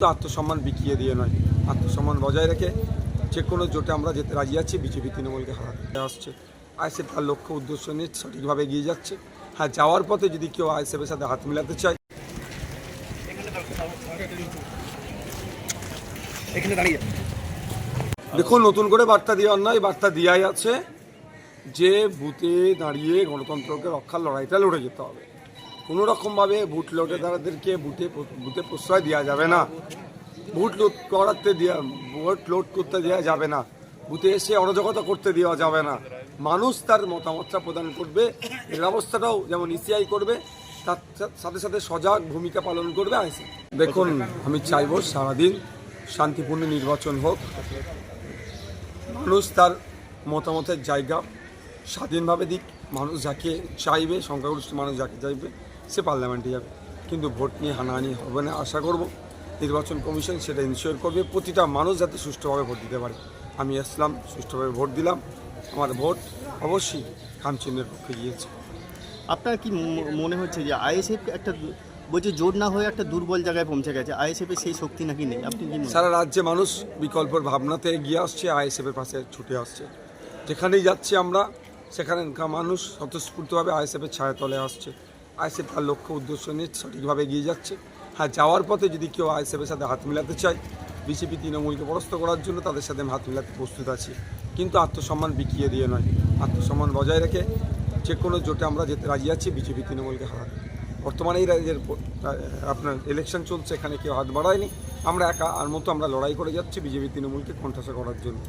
আত্মসম্মান বিকিয়ে দিয়ে নয়। আত্মসম্মান বজায় রেখে যে কোনো জোটে আমরা যেতে রাজি আছি বিজেপি তৃণমূলকে হারাতে আসছে। আইএসএফ তার লক্ষ্য উদ্দেশ্য নিয়ে সঠিকভাবে এগিয়ে যাচ্ছে। হ্যাঁ যাওয়ার পথে যদি কেউ আইএসএফের সাথে হাত মিলাতে চায়। দেখুন নতুন করে বার্তা দেওয়ার নয় বার্তা দেওয়াই আছে যে বুথে দাঁড়িয়ে গণতন্ত্রকে রক্ষার লড়াইটা লড়ে যেতে হবে। কোনো রকমভাবে বুথ লোটেদারদেরকে বুথে বুথে প্রশ্রয় দেওয়া যাবে না। বুথ লোট করাতে দেওয়া, ভোট লোড করতে দেওয়া যাবে না। বুথে এসে অরাজকতা করতে দেওয়া যাবে না। মানুষ তার মতামতটা প্রদান করবে, এর ব্যবস্থাটাও যেমন ইসিআই করবে, তার সাথে সাথে সজাগ ভূমিকা পালন করবে আইসি দেখুন, আমি চাইব সারাদিন শান্তিপূর্ণ নির্বাচন হোক। মানুষ তার মতামতের জায়গা স্বাধীনভাবে দিক। মানুষ যাকে চাইবে, সংখ্যাগরিষ্ঠ মানুষ যাকে চাইবে সে পার্লামেন্টে যাবে কিন্তু ভোট নিয়ে হানাহানি হবে না আশা করব। নির্বাচন কমিশন সেটা ইনশিওর করবে। প্রতিটা মানুষ যাতে সুষ্ঠুভাবে ভোট দিতে পারে। আমি আসলাম সুষ্ঠুভাবে ভোট দিলাম। আমার ভোট অবশ্যই খামচিহ্নের পক্ষে গিয়েছে। আপনার কি মনে হচ্ছে যে আইএসএফ একটা বলছে জোর না হয়ে একটা দুর্বল জায়গায় পৌঁছে গেছে। আইএসএফ সেই শক্তি নাকি নেই? আপনি কি সারা রাজ্যে মানুষ বিকল্পের ভাবনাতে এগিয়ে আসছে আইএসএফের পাশে ছুটে আসছে। যেখানেই যাচ্ছি আমরা সেখানকার মানুষ স্বতঃস্ফূর্তভাবে আইএসএফের ছায়াতলে আসছে। আইএসএফ তার লক্ষ্য উদ্দেশ্য নিয়ে সঠিকভাবে এগিয়ে যাচ্ছে। হ্যাঁ যাওয়ার পথে যদি কেউ আইএসএফের সাথে হাত মিলাতে চায় বিজেপি তৃণমূলকে পরাস্ত করার জন্য তাদের সাথে হাত মিলাতে প্রস্তুত আছি। কিন্তু আত্মসম্মান বিকিয়ে দিয়ে নয়। আত্মসম্মান বজায় রেখে যে কোনো জোটে আমরা যেতে রাজি আছি, বিজেপি তৃণমূলকে হারাতে বর্তমানে এই রাজ্যের আপনার ইলেকশন চলছে, এখানে কেউ হাত বাড়ায়নি। আমরা একা, আর মতো আমরা লড়াই করে যাচ্ছি বিজেপি তৃণমূলকে কণ্ঠাসা করার জন্য।